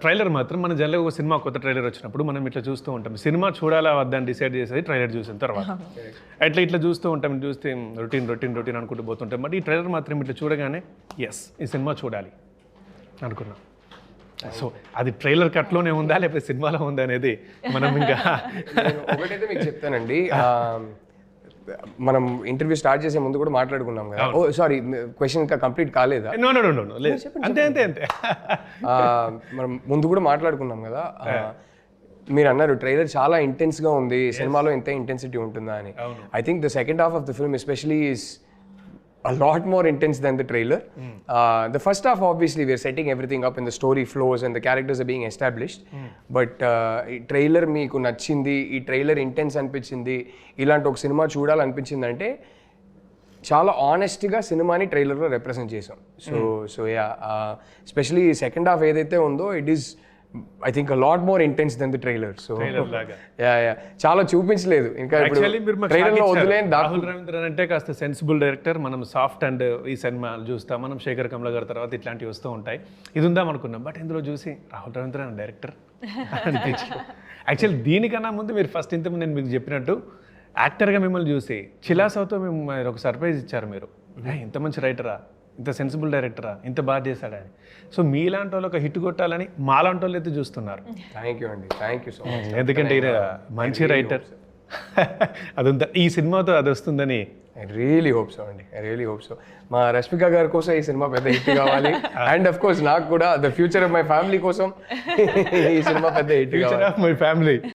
Trailer మాత్రం మన జనరల్గా ఒక సినిమా కొత్త ట్రైలర్ వచ్చినప్పుడు మనం ఇట్లా చూస్తూ ఉంటాం. సినిమా చూడాలా వద్దని డిసైడ్ చేసేది ట్రైలర్ చూసిన తర్వాత. అట్లా ఇట్లా చూస్తూ ఉంటాం చూస్తే రొటీన్ రొటీన్ రొటీన్ అనుకుంటూ పోతుంటాం. బట్ ఈ ట్రైలర్ మాత్రం ఇట్లా చూడగానే ఎస్ ఈ సినిమా చూడాలి అనుకున్నాం. సో అది ట్రైలర్ కట్లోనే ఉందా లేకపోతే సినిమాలో ఉందా అనేది మనం ఇంకా ఒకటైతే మీకు చెప్తానండి. ఆ, మనం ఇంటర్వ్యూ స్టార్ట్ చేసే ముందు కూడా మాట్లాడుకున్నాం కదా. ఓ సారీ క్వశ్చన్ ఇంకా కంప్లీట్ కాలేదా? నో నో నో నో లేదు. అంతే అంతే అంతే. మనం ముందు కూడా మాట్లాడుకున్నాం కదా. మీరు అన్నారు ట్రైలర్ చాలా ఇంటెన్స్గా ఉంది. సినిమాలో ఇంత ఇంటెన్సిటీ ఉంటుందా అని. I think the second half of the film especially is a lot more intense than the trailer. Uh, the first half, obviously, we're setting everything up and the story flows and the characters are being established. But uh, ఈ trailer మీకు నచ్చింది ఈ trailer intense అనిపించింది ఇలాంటి ఒక cinema చూడాలనిపించింది అంటే చాలా ఆనెస్ట్గా సినిమాని ట్రైలర్లో రిప్రజెంట్ చేసాం so so yeah especially second half ఏదైతే ఉందో it is I think lot more intense then the trailer so. Yeah yeah చాలా చూపించలేదు. ఇంకా షాక్ ఇచ్చారు. వదిలేని రాహుల్ రవీంద్రన్ అంటే కాస్త సెన్సిబుల్ డైరెక్టర్ మనం సాఫ్ట్ అండ్ ఈ సినిమాలు చూస్తాం మనం శేఖర్ కమల గారి తర్వాత ఇట్లాంటివి వస్తూ ఉంటాయి. ఇది ఉందాం అనుకున్నాం బట్ ఇందులో చూసి రాహుల్ రవీంద్రన్ డైరెక్టర్ యాక్చువల్లీ దీనికన్నా ముందు మీరు ఫస్ట్ ఇంతకుముందు నేను మీకు చెప్పినట్టు యాక్టర్గా మిమ్మల్ని చూసి చిలాసవుతో మేము ఒక సర్ప్రైజ్ ఇచ్చారు మీరు. "ఏ, ఇంత మంచి రైటరా ఇంత సెన్సిబుల్ డైరెక్టరా ఇంత బాగా చేశాడని సో మీలాంటి వాళ్ళు ఒక హిట్ కొట్టాలని మాలాంటి వాళ్ళు అయితే చూస్తున్నారు. థ్యాంక్ యూ అండి. థ్యాంక్ యూ సో మచ్ ఎందుకంటే ఈయన మంచి రైటర్ అదంతా ఈ సినిమాతో అది వస్తుందని. ఐ రియలీ హోప్ సో అండి. ఐ రియలీ హోప్ సో మా రష్మిక గారి కోసం ఈ సినిమా పెద్ద హిట్ కావాలి. అండ్ అఫ్ కోర్స్ నాకు కూడా the future of my family కోసం ఈ సినిమా పెద్ద హిట్ ఫ్యూచర్ కావాలి. Of my family